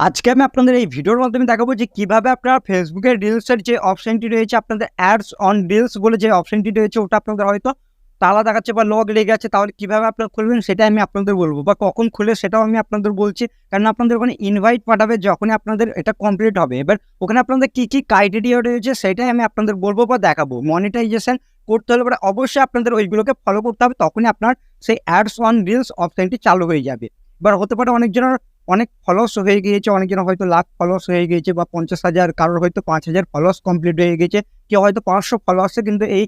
আজকে আমি আপনাদের এই ভিডিওর মাধ্যমে দেখাবো যে কীভাবে আপনারা ফেসবুকের রিলসের যে অপশনটি রয়েছে, আপনাদের অ্যাডস অন রিলস বলে যে অপশনটি রয়েছে, ওটা আপনাদের হয়তো তালা দেখাচ্ছে বা লগ লেগে আছে, তাহলে কীভাবে আপনারা খুলবেন সেটা আমি আপনাদের বলব। বা কখন খুলে সেটাও আমি আপনাদের বলছি কারণ আপনাদের ওখানে ইনভাইট পাঠাবে যখনই আপনাদের এটা কমপ্লিট হবে। এবার ওখানে আপনাদের কী কী ক্রাইটেরিয়া রয়েছে সেটাই আমি আপনাদের বলব বা দেখাবো। মনিটাইজেশন করতে হলে পরে অবশ্যই আপনাদের ওইগুলোকে ফলো করতে হবে, তখনই আপনার সেই অ্যাডস অন রিলস অপশনটি চালু হয়ে যাবে। এবার হতে পারে অনেকজনের অনেক ফলোস হয়ে গিয়েছে, অনেকজন হয়তো লাখ ফলোস হয়ে গিয়েছে বা পঞ্চাশ হাজার, কারোর হয়তো পাঁচ হাজার ফলোস কমপ্লিট হয়ে গেছে কেউ হয়তো পাঁচশো ফলোয়ার্সে কিন্তু এই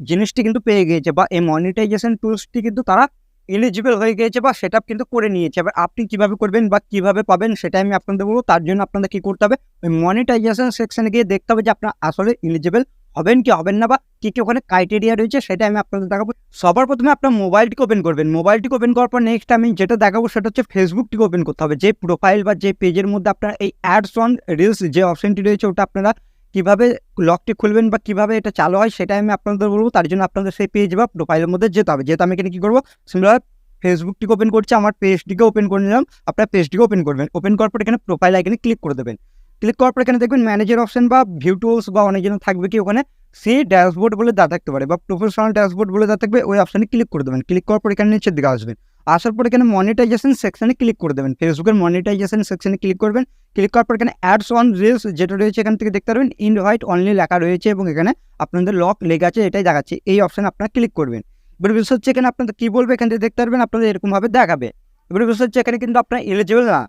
জিনিসটি কিন্তু পেয়ে গিয়েছে বা এই মনিটাইজেশন টুলসটি কিন্তু তারা এলিজিবল হয়ে গিয়েছে বা সেটা কিন্তু করে নিয়েছে। এবার আপনি কীভাবে করবেন বা কীভাবে পাবেন সেটা আমি আপনাদের বলব, তার জন্য আপনাদের কি করতে হবে? ওই মনিটাইজেশন সেকশনে গিয়ে দেখতে হবে যে আপনার আসলে এলিজিবল হবেন কি, হবেন না বা কী কী ওখানে ক্রাইটেরিয়া রয়েছে সেটা আমি আপনাদের দেখাবো। সবার প্রথমে আপনার মোবাইলটিকে ওপেন করবেন। মোবাইলটিকে ওপেন করার পর নেক্সট আমি যেটা দেখাবো সেটা হচ্ছে ফেসবুকটিকে ওপেন করতে হবে। যে প্রোফাইল বা যে পেজের মধ্যে আপনার এই অ্যাডস অন রিলস যে অপশনটি রয়েছে ওটা আপনারা কীভাবে লকটি খুলবেন বা কীভাবে এটা চালু হয় সেটাই আমি আপনাদের বলব। তার জন্য আপনাদের সেই পেজ বা প্রোফাইলের মধ্যে যেতে হবে। যেহেতু আমি এখানে কী করব? সিমিলার ফেসবুকটিকে ওপেন করছি, আমার পেজটিকে ওপেন করে নিলাম। আপনার পেজটিকে ওপেন করবেন। ওপেন করার পর এখানে প্রোফাইল আইকনে ক্লিক করে দেবেন। ক্লিক করার পর এখানে দেখবেন ম্যানেজার অপশন বা ভিউ টুলস বা অনেকজন থাকবে কি ওখানে সি ড্যাশবোর্ড বলে দা থাকতে পারে বা প্রফেশনাল ড্যাশবোর্ড বলে দা থাকবে, ওই অপশানে ক্লিক করে দেবেন। ক্লিক করার পর এখানে নিচের দিকে আসবেন। আসার পর এখানে মনিটাইজেশন সেকশনে ক্লিক করে দেবেন। ফেসবুকের মনিটাইজেশন সেকশনে ক্লিক করবেন। ক্লিক করার পর এখানে অ্যাডস অন রিলস যেটা রয়েছে এখান থেকে দেখতে পারবেন ইন ইনভাইট অনলি লেখা রয়েছে এবং এখানে আপনাদের লক লেগে আছে, এটাই দেখাচ্ছে। এই অপশানে আপনারা ক্লিক করবেন। এবার বিষয় হচ্ছে এখানে আপনাদের কী বলবে? এখান থেকে দেখতে পারবেন, আপনাদের এরকমভাবে দেখাবে। এবার বিষয় হচ্ছে এখানে কিন্তু আপনার এলিজিবল না।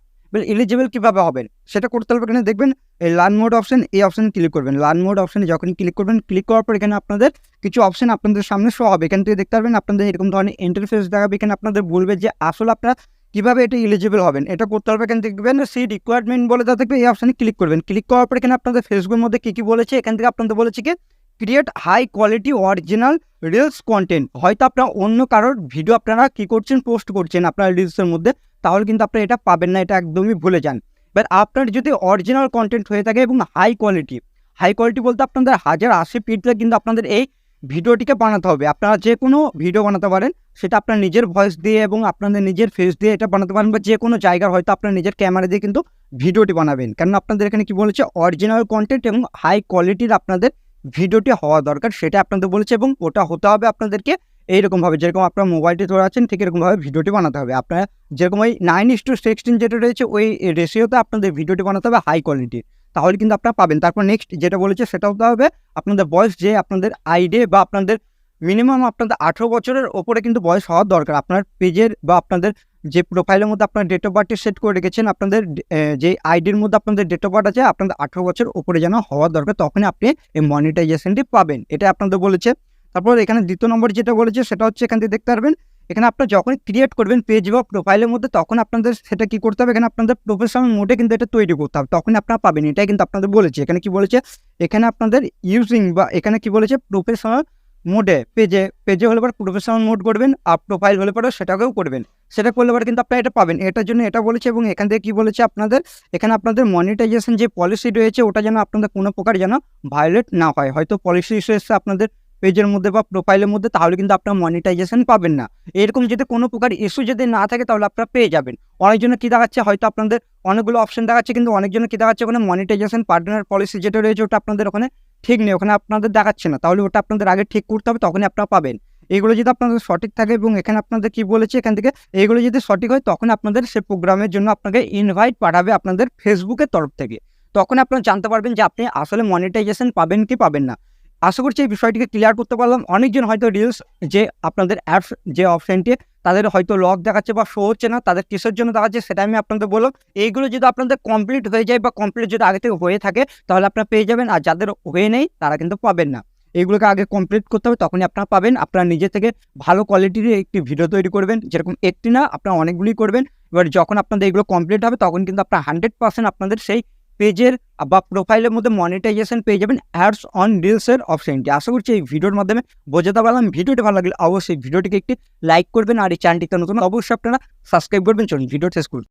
এলিজিবল কীভাবে হবেন? সেটা করতে হবে এখানে দেখবেন, এই লার্ন মোড অপশন এই অপশানে ক্লিক করবেন। লার্ন মোড অপশানে যখন ক্লিক করবেন ক্লিক করার পর এখানে আপনাদের কিছু অপশন আপনাদের সামনে শো হবে। এখান থেকে দেখতে পারবেন আপনাদের এরকম ধরনের ইন্টারফেস দেখাবে। এখানে আপনাদের বলবে যে আসলে আপনারা কীভাবে এটা এলিজিবল হবেন। এটা করতে হবে এখান দেখবেন সি রিকোয়ারমেন্ট বলে যা থাকবে, এই অপশানে ক্লিক করবেন। ক্লিক করার পর এখানে আপনাদের ফেসবুকের মধ্যে কী কী বলেছে, এখান থেকে আপনাদের বলেছে কি create high quality original reels content হয়তো আপনার অন্য কারোর ভিডিও আপনারা কী করছেন পোস্ট করছেন আপনার রিলসের মধ্যে। তাহলে কিন্তু আপনারা এটা পাবেন না, এটা একদমই ভুলে যান। বাট আপনার যদি অরিজিনাল কন্টেন্ট হয়ে থাকে এবং হাই কোয়ালিটি হাই কোয়ালিটি বলতে আপনাদের হাজার আশি ফিটলে কিন্তু আপনাদের এই ভিডিওটিকে বানাতে হবে। আপনারা যে কোনো ভিডিও বানাতে পারেন, সেটা আপনার নিজের ভয়েস দিয়ে এবং আপনাদের নিজের ফেস দিয়ে এটা বানাতে পারেন বা যে কোনো জায়গার হয়তো আপনার নিজের ক্যামেরা দিয়ে কিন্তু ভিডিওটি বানাবেন। কারণ আপনাদের এখানে কি বলেছে? অরিজিনাল কন্টেন্ট এবং হাই কোয়ালিটির আপনাদের ভিডিওটি হওয়া দরকার সেটা আপনাদের বলেছে এবং ওটা হতে হবে আপনাদেরকে এইরকমভাবে, যেরকম আপনার মোবাইলটি ধরে আছেন, ঠিক এরকমভাবে ভিডিওটি বানাতে হবে। আপনারা যেরকম ওই নাইন ইস টু সিক্সটিন যেটা রয়েছে, ওই রেশিওতে আপনাদের ভিডিওটি বানাতে হবে হাই কোয়ালিটির তাহলে কিন্তু আপনারা পাবেন। তারপর নেক্সট যেটা বলেছে সেটা হতে হবে, আপনাদের বয়স যে আপনাদের আইডে বা আপনাদের মিনিমাম আপনাদের আঠেরো বছরের ওপরে কিন্তু বয়স হওয়ার দরকার। আপনার পেজের বা আপনাদের যে প্রোফাইলের মধ্যে আপনার ডেট অফ বার্থটি সেট করে রেখেছেন, আপনাদের যে আইডির মধ্যে আপনাদের ডেট অফ বার্থ আছে, আপনাদের আঠেরো বছর ওপরে যেন হওয়ার দরকার, তখনই আপনি এই মনিটাইজেশনটি পাবেন। এটা আপনাদের বলেছে। তারপর এখানে দ্বিতীয় নম্বর যেটা বলেছে, সেটা হচ্ছে এখান থেকে দেখতে পারবেন, এখানে আপনার যখন ক্রিয়েট করবেন পেজ বা প্রোফাইলের মধ্যে, তখন আপনাদের সেটা কি করতে হবে? এখানে আপনাদের প্রফেশনাল মোডে কিন্তু এটা তৈরি করতে হবে। তখন আপনারা পাবেন, এটাই কিন্তু আপনাদের বলেছে। এখানে কি বলেছে? এখানে আপনাদের ইউজিং বা এখানে কি বলেছে? প্রফেশনাল মোডে পেজে পেজে হলে পরে প্রফেশনাল মোড করবেন, আর প্রোফাইল হলে পরে সেটাকেও করবেন। সেটা করলে পরে কিন্তু আপনারা এটা পাবেন। এটার জন্য এটা বলেছে এবং এখান থেকে কি বলেছে আপনাদের? এখানে আপনাদের মনিটাইজেশন যে পলিসি রয়েছে, ওটা যেন আপনাদের কোনো প্রকার যেন ভায়োলেট না হয়। হয়তো পলিসি ইস্যু এসছে আপনাদের পেজের মধ্যে বা প্রোফাইলের মধ্যে, তাহলে কিন্তু আপনার মনিটাইজেশন পাবেন না। এরকম যদি কোনো প্রকার ইস্যু যদি না থাকে, তাহলে আপনারা পেয়ে যাবেন। অনেকজনের কী দেখাচ্ছে, হয়তো আপনাদের অনেকগুলো অপশন দেখাচ্ছে, কিন্তু অনেকজনের কী দেখাচ্ছে, ওখানে মনিটাইজেশন পার্টনার পলিসি যেটা রয়েছে, ওটা আপনাদের ওখানে ঠিক নেই, ওখানে আপনাদের দেখাচ্ছে না। তাহলে ওটা আপনাদের আগে ঠিক করতে হবে, তখনই আপনারা পাবেন। এগুলো যদি আপনাদের সঠিক থাকে এবং এখানে আপনাদের কি বলেছে, এখান থেকে এগুলো যদি সঠিক হয়, তখন আপনাদের সে প্রোগ্রামের জন্য আপনাকে ইনভাইট পাঠাবে আপনাদের ফেসবুকের তরফ থেকে। তখন আপনারা জানতে পারবেন যে আপনি আসলে মনিটাইজেশন পাবেন কি পাবেন না। আশা করছি এই বিষয়টিকে ক্লিয়ার করতে পারলাম। অনেকজন হয়তো রিলস যে আপনাদের অ্যাপস যে অপশানটি তাদের হয়তো লক দেখাচ্ছে বা শো হচ্ছে না, তাদের কিসের জন্য দেখাচ্ছে সেটা আমি আপনাদের বললাম। এইগুলো যদি আপনাদের কমপ্লিট হয়ে যায় বা কমপ্লিট যদি আগে থেকে হয়ে থাকে, তাহলে আপনারা পেয়ে যাবেন। আর যাদের হয়ে নেই, তারা কিন্তু পাবেন না। এইগুলোকে আগে কমপ্লিট করতে হবে, তখনই আপনারা পাবেন। আপনারা নিজে থেকে ভালো কোয়ালিটির একটি ভিডিও তৈরি করবেন। যেরকম একটি না, আপনারা অনেকগুলি করবেন। এবার যখন আপনাদের এগুলো কমপ্লিট হবে, তখন কিন্তু আপনার হান্ড্রেড পার্সেন্ট আপনাদের সেই পেজের বা প্রোফাইলের মধ্যে মনিটাইজেশন পেয়ে যাবেন অ্যাডস অন রিলসের অপশনটি আশা করছি এই ভিডিওর মাধ্যমে বোঝাতে পারলাম। ভিডিওটি ভালো লাগলে অবশ্যই ভিডিওটিকে একটি লাইক করবেন আর এই চ্যানেলটিকে নতুন অবশ্যই আপনারা সাবস্ক্রাইব করবেন। চলুন ভিডিও শেষ করুন।